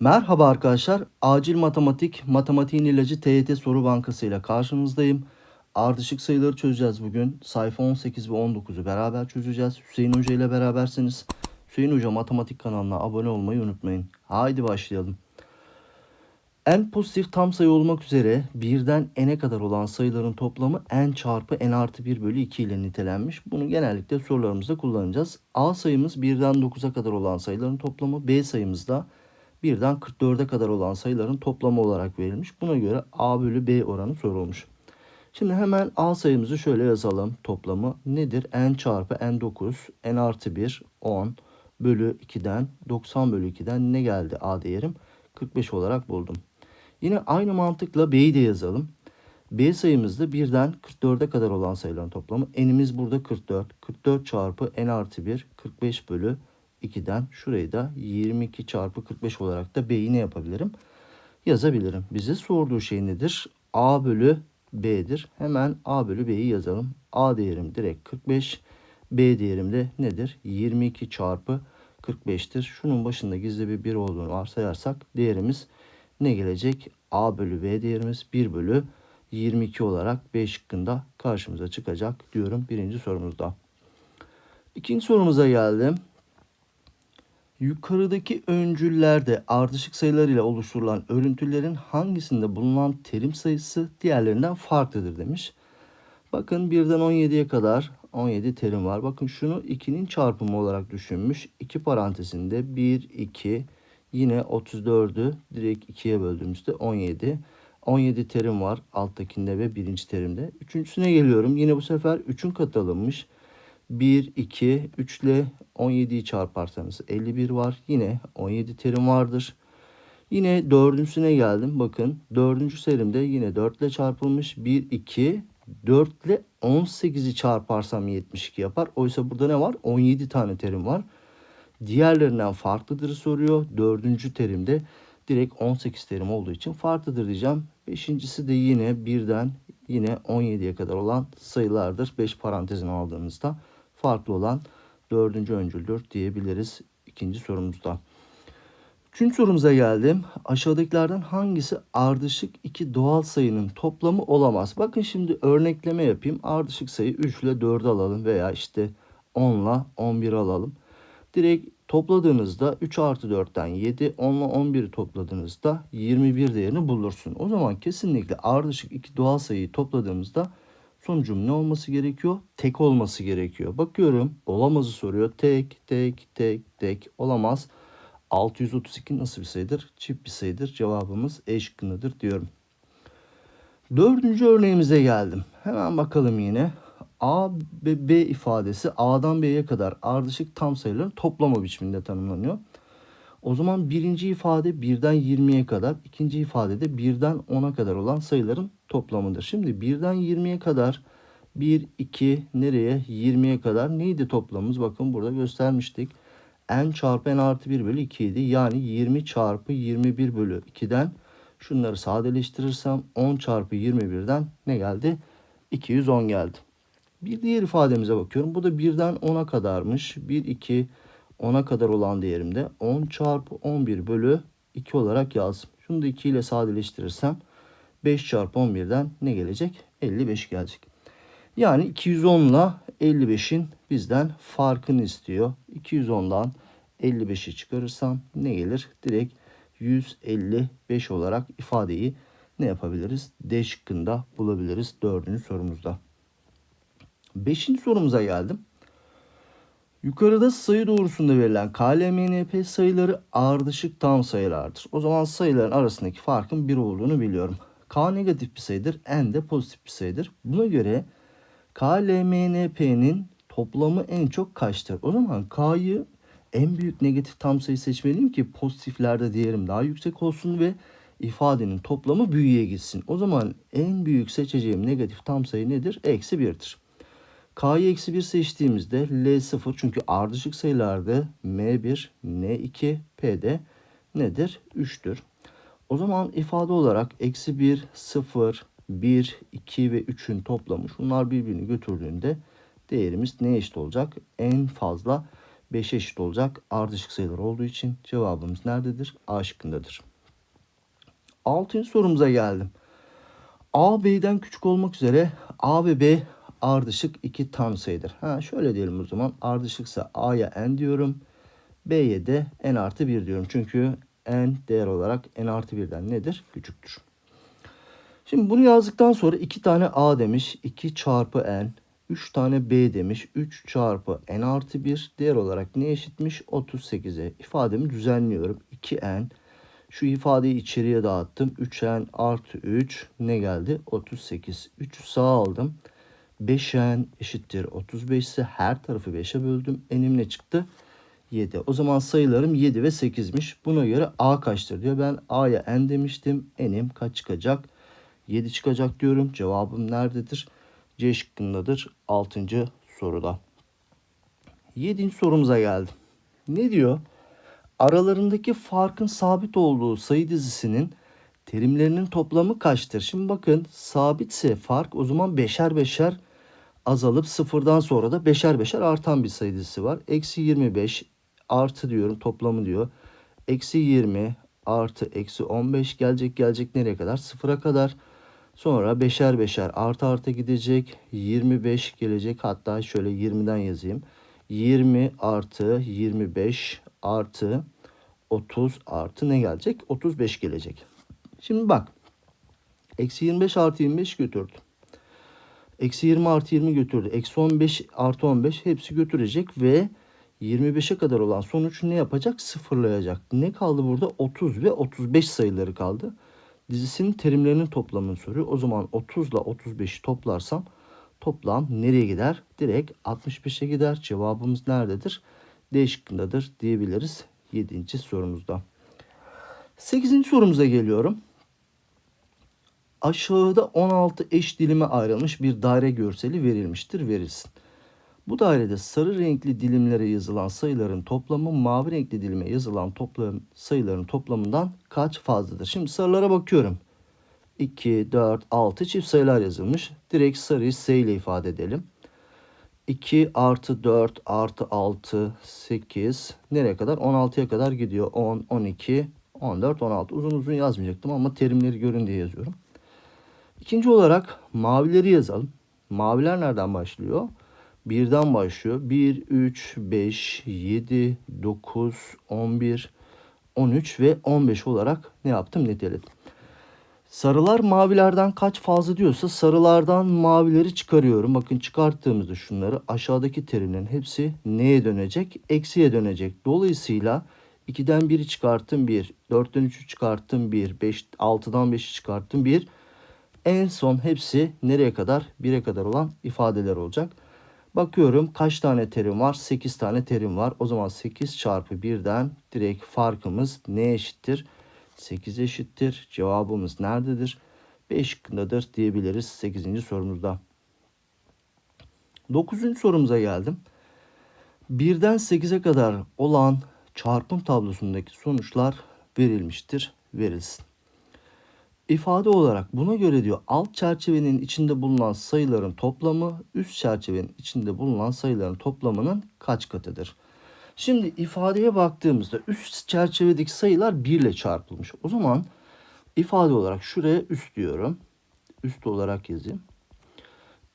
Merhaba arkadaşlar. Acil Matematik, Matematiğin İlacı TYT Soru Bankası ile karşınızdayım. Ardışık sayıları çözeceğiz bugün. Sayfa 18 ve 19'u beraber çözeceğiz. Hüseyin Hoca ile berabersiniz. Hüseyin Hoca Matematik kanalına abone olmayı unutmayın. Haydi başlayalım. En pozitif tam sayı olmak üzere birden n'e kadar olan sayıların toplamı n çarpı n artı 1 bölü 2 ile nitelenmiş. Bunu genellikle sorularımızda kullanacağız. A sayımız birden 9'a kadar olan sayıların toplamı. B sayımız da birden 44'e kadar olan sayıların toplamı olarak verilmiş. Buna göre A bölü B oranı sorulmuş. Şimdi hemen A sayımızı şöyle yazalım. Toplamı nedir? n çarpı n9, n artı 1, 10 bölü 2'den 90 bölü 2'den ne geldi A değerim? 45 olarak buldum. Yine aynı mantıkla B'yi de yazalım. B sayımızda birden 44'e kadar olan sayıların toplamı. N'imiz burada 44. 44 çarpı n artı 1 45 bölü 2'den şurayı da 22 çarpı 45 olarak da B'yi ne yapabilirim? Yazabilirim. Bize sorduğu şey nedir? A bölü B'dir. Hemen A bölü B'yi yazalım. A değerim direkt 45. B değerim de nedir? 22 çarpı 45'tir. Şunun başında gizli bir 1 olduğunu varsayarsak değerimiz ne gelecek? A bölü B değerimiz 1 bölü 22 olarak B şıkkında karşımıza çıkacak diyorum birinci sorumuzda. İkinci sorumuza geldim. Yukarıdaki öncüllerde ardışık sayılar ile oluşturulan örüntülerin hangisinde bulunan terim sayısı diğerlerinden farklıdır demiş. Bakın 1'den 17'ye kadar 17 terim var. Bakın şunu 2'nin çarpımı olarak düşünmüş. 2 parantezinde 1, 2, yine 34'ü direkt 2'ye böldüğümüzde 17. 17 terim var alttakinde ve birinci terimde. Üçüncüsüne geliyorum. Yine bu sefer 3'ün katı alınmış. 1, 2, 3 ile 17'yi çarparsanız 51 var. Yine 17 terim vardır. Yine dördüncüsüne geldim. Bakın dördüncü terimde yine 4 ile çarpılmış. 1, 2, 4 ile 18'i çarparsam 72 yapar. Oysa burada ne var? 17 tane terim var. Diğerlerinden farklıdır soruyor. Dördüncü terimde direkt 18 terim olduğu için farklıdır diyeceğim. Beşincisi de yine birden yine 17'ye kadar olan sayılardır. 5 parantezini aldığımızda farklı olan dördüncü öncüldür diyebiliriz ikinci sorumuzda. Üçüncü sorumuza geldim. Aşağıdakilerden hangisi ardışık iki doğal sayının toplamı olamaz? Bakın şimdi örnekleme yapayım. Ardışık sayı 3 ile 4'ü alalım veya işte 10 ile 11 alalım. Direkt topladığınızda 3 artı 4'ten 7, 10 ile 11'i topladığınızda 21 değerini bulursun. O zaman kesinlikle ardışık iki doğal sayıyı topladığımızda sonucum ne olması gerekiyor? Tek olması gerekiyor. Bakıyorum olamazı soruyor. Tek, tek, tek, tek olamaz. 632 nasıl bir sayıdır? Çift bir sayıdır. Cevabımız E şıkkındadır diyorum. Dördüncü örneğimize geldim. Hemen bakalım yine. A ve B ifadesi A'dan B'ye kadar ardışık tam sayıların toplama biçiminde tanımlanıyor. O zaman birinci ifade birden 20'ye kadar, ikinci ifade de birden 10'a kadar olan sayıların toplamıdır. Şimdi birden 20'ye kadar 1, 2, nereye? 20'ye kadar neydi toplamımız? Bakın burada göstermiştik. n çarpı n artı 1 bölü 2 idi. Yani 20 çarpı 21 bölü 2'den şunları sadeleştirirsem 10 çarpı 21'den ne geldi? 210 geldi. Bir diğer ifademize bakıyorum. Bu da birden 10'a kadarmış. 1, 2, 10'a kadar olan değerimde 10 çarpı 11 bölü 2 olarak yazdım. Şunu da 2 ile sadeleştirirsem 5 çarpı 11'den ne gelecek? 55 gelecek. Yani 210 ile 55'in bizden farkını istiyor. 210'dan 55'i çıkarırsam ne gelir? Direkt 155 olarak ifadeyi ne yapabiliriz? D şıkkında bulabiliriz dördüncü sorumuzda. Beşinci sorumuza geldim. Yukarıda sayı doğrusunda verilen KLMNP sayıları ardışık tam sayılardır. O zaman sayıların arasındaki farkın 1 olduğunu biliyorum. K negatif bir sayıdır, N de pozitif bir sayıdır. Buna göre KLMNP'nin toplamı en çok kaçtır? O zaman K'yı en büyük negatif tam sayı seçmeliyim ki pozitiflerde değerim daha yüksek olsun ve ifadenin toplamı büyüğe gitsin. O zaman en büyük seçeceğim negatif tam sayı nedir? Eksi 1'dir. K'yı eksi 1 seçtiğimizde L0 çünkü ardışık sayılarda M1, N2, P'de nedir? 3'tür. O zaman ifade olarak eksi 1, 0, 1, 2 ve 3'ün toplamı şunlar birbirini götürdüğünde değerimiz ne eşit olacak? En fazla 5'e eşit olacak. Ardışık sayılar olduğu için cevabımız nerededir? A şıkkındadır. Altıncı sorumuza geldim. A B'den küçük olmak üzere A ve B ardışık iki tam sayıdır. Ha şöyle diyelim o zaman. Ardışıksa A'ya n diyorum. B'ye de n artı 1 diyorum. Çünkü n değer olarak n artı 1'den nedir? Küçüktür. Şimdi bunu yazdıktan sonra 2 tane A demiş. 2 çarpı n. 3 tane B demiş. 3 çarpı n artı 1 değer olarak ne eşitmiş? 38'e. İfademi düzenliyorum. 2n. Şu ifadeyi içeriye dağıttım. 3n artı 3 ne geldi? 38. 3'ü sağ aldım. 5n eşittir 35 ise her tarafı 5'e böldüm. N'im ne çıktı? 7. O zaman sayılarım 7 ve 8'miş. Buna göre A kaçtır diyor. Ben A'ya n demiştim. N'im kaç çıkacak? 7 çıkacak diyorum. Cevabım nerededir? C şıkkındadır. 6. soruda. 7. sorumuza geldim. Ne diyor? Aralarındaki farkın sabit olduğu sayı dizisinin terimlerinin toplamı kaçtır? Şimdi bakın sabitse fark o zaman beşer beşer azalıp sıfırdan sonra da beşer beşer artan bir sayı dizisi var. Eksi 25 artı diyorum toplamı diyor. Eksi 20 artı eksi 15 gelecek gelecek nereye kadar? Sıfıra kadar. Sonra beşer beşer artı artı gidecek. 25 gelecek. Hatta şöyle 20'den yazayım. 20 artı 25 artı 30 artı ne gelecek? 35 gelecek. Şimdi bak. Eksi 25 artı 25 götürdü. Eksi 20 artı 20 götürdü. Eksi 15 artı 15 hepsi götürecek ve 25'e kadar olan sonuç ne yapacak? Sıfırlayacak. Ne kaldı burada? 30 ve 35 sayıları kaldı. Dizisinin terimlerinin toplamını soruyor. O zaman 30 ile 35'i toplarsam toplam nereye gider? Direkt 65'e gider. Cevabımız nerededir? D şıkkındadır diyebiliriz 7. sorumuzda. 8. sorumuza geliyorum. Aşağıda 16 eş dilime ayrılmış bir daire görseli verilmiştir. Verilsin. Bu dairede sarı renkli dilimlere yazılan sayıların toplamı mavi renkli dilime yazılan toplam sayıların toplamından kaç fazladır? Şimdi sarılara bakıyorum. 2, 4, 6 çift sayılar yazılmış. Direkt sarıyı S ile ifade edelim. 2 artı 4 artı 6 8 nereye kadar? 16'ya kadar gidiyor. 10, 12, 14, 16. Uzun uzun yazmayacaktım ama terimleri görün diye yazıyorum. İkinci olarak mavileri yazalım. Maviler nereden başlıyor? Birden başlıyor. 1, 3, 5, 7, 9, 11, 13 ve 15 olarak ne yaptım? Niteledim. Sarılar mavilerden kaç fazla diyorsa sarılardan mavileri çıkarıyorum. Bakın çıkarttığımızda şunları aşağıdaki terimlerin hepsi neye dönecek? Eksiye dönecek. Dolayısıyla 2'den 1'i çıkarttım 1, 4'ten 3'ü çıkarttım 1, 5, 6'dan 5'i çıkarttım 1. En son hepsi nereye kadar? 1'e kadar olan ifadeler olacak. Bakıyorum kaç tane terim var? 8 tane terim var. O zaman 8 çarpı 1'den direkt farkımız ne eşittir? 8 eşittir. Cevabımız nerededir? 5 şıkkındadır diyebiliriz 8. sorumuzda. 9. sorumuza geldim. 1'den 8'e kadar olan çarpım tablosundaki sonuçlar verilmiştir. Verilsin. İfade olarak buna göre diyor alt çerçevenin içinde bulunan sayıların toplamı üst çerçevenin içinde bulunan sayıların toplamının kaç katıdır? Şimdi ifadeye baktığımızda üst çerçevedeki sayılar 1 ile çarpılmış. O zaman ifade olarak şuraya üst diyorum. Üst olarak yazayım.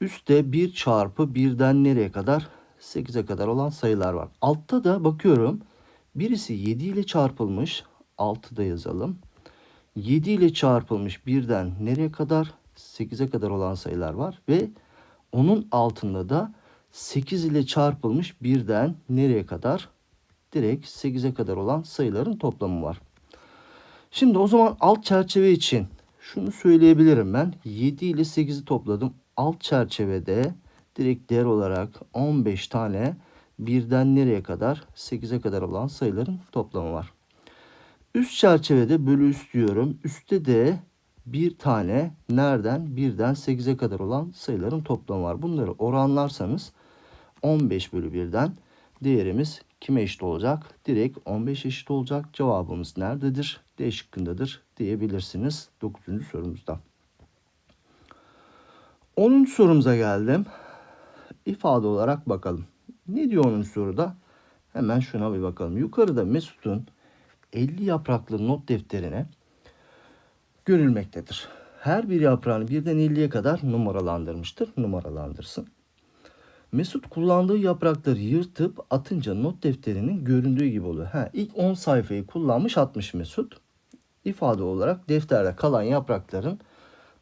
Üstte 1 çarpı 1'den nereye kadar? 8'e kadar olan sayılar var. Altta da bakıyorum. Birisi 7 ile çarpılmış. 6 da yazalım. 7 ile çarpılmış birden nereye kadar? 8'e kadar olan sayılar var ve onun altında da 8 ile çarpılmış birden nereye kadar? Direkt 8'e kadar olan sayıların toplamı var. Şimdi o zaman alt çerçeve için şunu söyleyebilirim ben. 7 ile 8'i topladım. Alt çerçevede direkt değer olarak 15 tane birden nereye kadar? 8'e kadar olan sayıların toplamı var. Üst çerçevede bölü üst diyorum. Üstte de bir tane nereden birden 8'e kadar olan sayıların toplamı var. Bunları oranlarsanız 15 bölü 1'den değerimiz kime eşit olacak? Direkt 15 eşit olacak. Cevabımız nerededir? D şıkkındadır diyebilirsiniz 9. sorumuzda. 10. sorumuza geldim. İfade olarak bakalım. Ne diyor 10. soruda? Hemen şuna bir bakalım. Yukarıda Mesut'un 50 yapraklı not defterine görülmektedir. Her bir yaprağını birden 50'ye kadar numaralandırmıştır. Numaralandırsın. Mesut kullandığı yaprakları yırtıp atınca not defterinin göründüğü gibi oluyor. Ha, ilk 10 sayfayı kullanmış atmış Mesut. İfade olarak defterde kalan yaprakların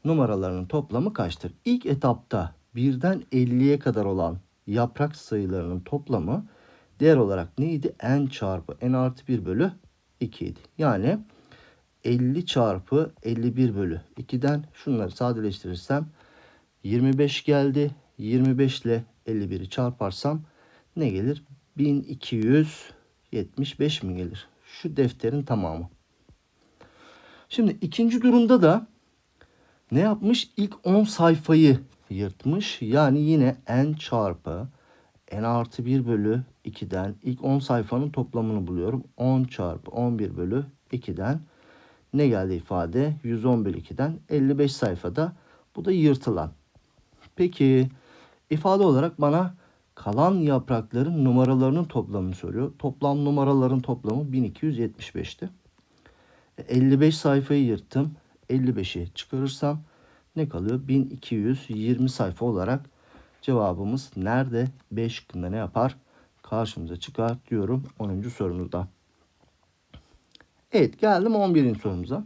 numaralarının toplamı kaçtır? İlk etapta birden 50'ye kadar olan yaprak sayılarının toplamı değer olarak neydi? n çarpı n artı 1 bölü 2 idi. Yani 50 çarpı 51 bölü 2'den şunları sadeleştirirsem 25 geldi. 25 ile 51'i çarparsam ne gelir? 1275 mi gelir? Şu defterin tamamı. Şimdi ikinci durumda da ne yapmış? İlk 10 sayfayı yırtmış. Yani yine n çarpı n artı 1 bölü 2'den ilk 10 sayfanın toplamını buluyorum. 10 çarpı 11 bölü 2'den ne geldi ifade? 110 bölü 2'den 55 sayfada. Bu da yırtılan. Peki ifade olarak bana kalan yaprakların numaralarının toplamını soruyor. Toplam numaraların toplamı 1275'ti. 55 sayfayı yırttım. 55'i çıkarırsam ne kalıyor? 1220 sayfa olarak cevabımız nerede? 5 şıkkında ne yapar? Karşımıza çıkar diyorum 10. sorumuzda. Evet geldim 11. sorumuza.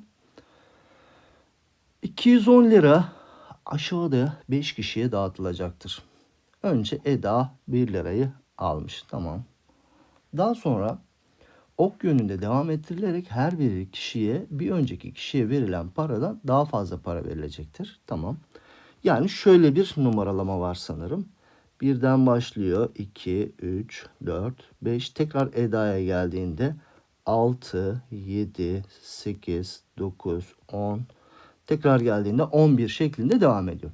210 lira aşağıda 5 kişiye dağıtılacaktır. Önce Eda 1 lirayı almış. Tamam. Daha sonra ok yönünde devam ettirilerek her bir kişiye bir önceki kişiye verilen paradan daha fazla para verilecektir. Tamam. Yani şöyle bir numaralama var sanırım. Birden başlıyor. 2, 3, 4, 5. Tekrar Eda'ya geldiğinde 6, 7, 8, 9, 10. Tekrar geldiğinde 11 şeklinde devam ediyor.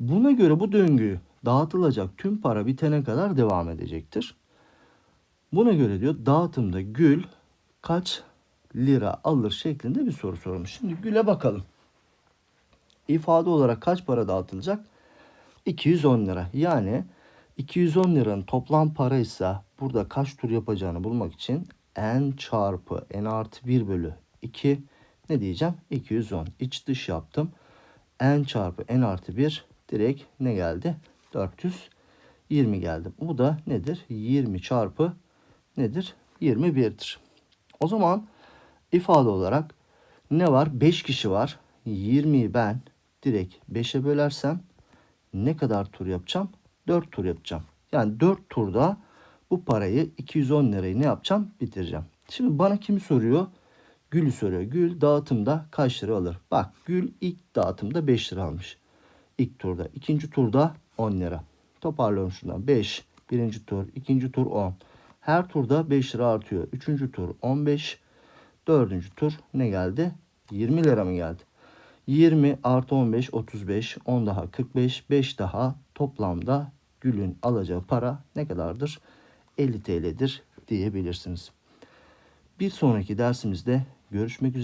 Buna göre bu döngü dağıtılacak tüm para bitene kadar devam edecektir. Buna göre diyor dağıtımda gül kaç lira alır şeklinde bir soru sormuş. Şimdi güle bakalım. İfade olarak kaç para dağıtılacak? 210 lira. Yani 210 liranın toplam paraysa burada kaç tur yapacağını bulmak için n çarpı n artı 1 bölü 2 ne diyeceğim? 210. İç dış yaptım. n çarpı n artı 1 direkt ne geldi? 420 geldi. Bu da nedir? 20 çarpı nedir? 21'dir. O zaman ifade olarak ne var? 5 kişi var. 20'yi ben direkt 5'e bölersem ne kadar tur yapacağım? 4 tur yapacağım. Yani 4 turda bu parayı 210 lirayı ne yapacağım? Bitireceğim. Şimdi bana kimi soruyor? Gül'ü soruyor. Gül dağıtımda kaç lira alır? Bak Gül ilk dağıtımda 5 lira almış. İlk turda. ikinci turda 10 lira. Toparlıyorum şuradan. 5. Birinci tur. ikinci tur 10. Her turda 5 lira artıyor. Üçüncü tur 15. Dördüncü tur ne geldi? 20 lira mı geldi? 20 artı 15 35. 10 daha 45. 5 daha toplamda Gül'ün alacağı para ne kadardır? 50 TL'dir diyebilirsiniz. Bir sonraki dersimizde görüşmek üzere.